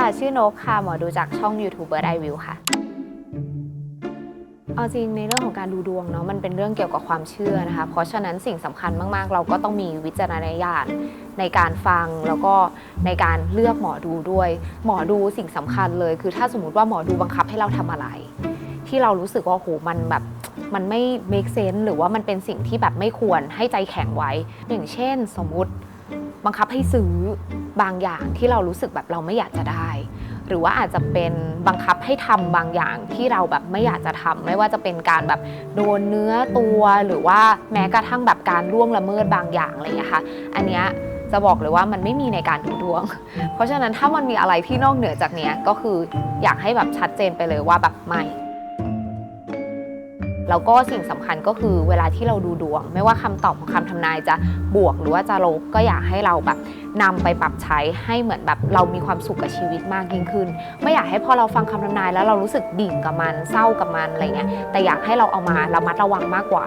ค่ะ ชื่อนกค่ะหมอดูจากช่อง YouTube Bird Eye View ค่ะเอาจริงในเรื่องของการดูดวงเนาะมันเป็นเรื่องเกี่ยวกับความเชื่อนะคะ เพราะฉะนั้นสิ่งสำคัญมากๆ เราก็ต้องมีวิจารณญาณในการฟังแล้วก็ในการเลือกหมอดูด้วย หมอดูสิ่งสำคัญเลย คือถ้าสมมติว่าหมอดูบังคับให้เราทำอะไร ที่เรารู้สึกว่าโหมันแบบมันไม่ make sense หรือว่ามันเป็นสิ่งที่แบบไม่ควรให้ใจแข็งไว้อย่างเช่น สมมติ บังคับให้ซื้อบางอย่างที่เรารู้สึกแบบเราไม่อยากจะได้ หรือว่าอาจจะเป็นบังคับให้ทำบางอย่างที่เราแบบไม่อยากจะทำไม่ว่าจะเป็นการแบบโดนเนื้อตัวหรือว่าแม้กระทั่งแบบการล่วงละเมิดบางอย่างอะไรอย่างเงี้ยค่ะ อันเนี้ยจะบอกเลยว่ามันไม่มีในการดูดวง เพราะฉะนั้นถ้ามันมีอะไรที่นอกเหนือจากเนี้ยก็คืออยากให้แบบชัดเจนไปเลยว่าแบบไม่ แล้วก็สิ่งสำคัญก็คือเวลาที่เราดูดวง ไม่ว่าคำตอบของคำทำนายจะบวกหรือว่าจะลบก็อยากให้เราแบบนำไปปรับใช้ให้เหมือนแบบเรามีความสุขกับชีวิตมากยิ่งขึ้น ไม่อยากให้พอเราฟังคำทำนาย แล้วเรารู้สึกดิ่งกับมันเศร้ากับมันอะไรเงี้ยแต่อยากให้เราเอามาระมัดระวังมากกว่า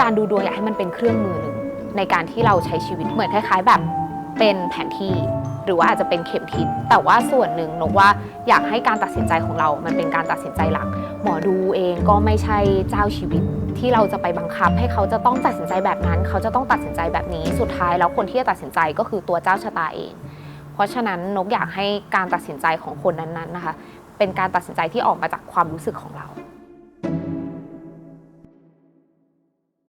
การดูดวงอยากให้มันเป็นเครื่องมือหนึ่งในการที่เราใช้ชีวิตเหมือนคล้ายๆแบบ เป็นแผนที่ หรือว่าอาจจะเป็นเข็มทิศแต่ว่าส่วนหนึ่งนกว่าอยากให้การตัดสินใจของเรา มันเป็นการตัดสินใจหลัก หมอดูเองก็ไม่ใช่เจ้าชีวิตที่เราจะไปบังคับให้เขาจะต้องตัดสินใจแบบนั้น เขาจะต้องตัดสินใจแบบนี้สุดท้ายแล้วคนที่จะตัดสินใจก็คือตัวเจ้าชะตาเอง เพราะฉะนั้นนกอยากให้การตัดสินใจของคนนั้นๆนะคะ เป็นการตัดสินใจที่ออกมาจากความรู้สึกของเรา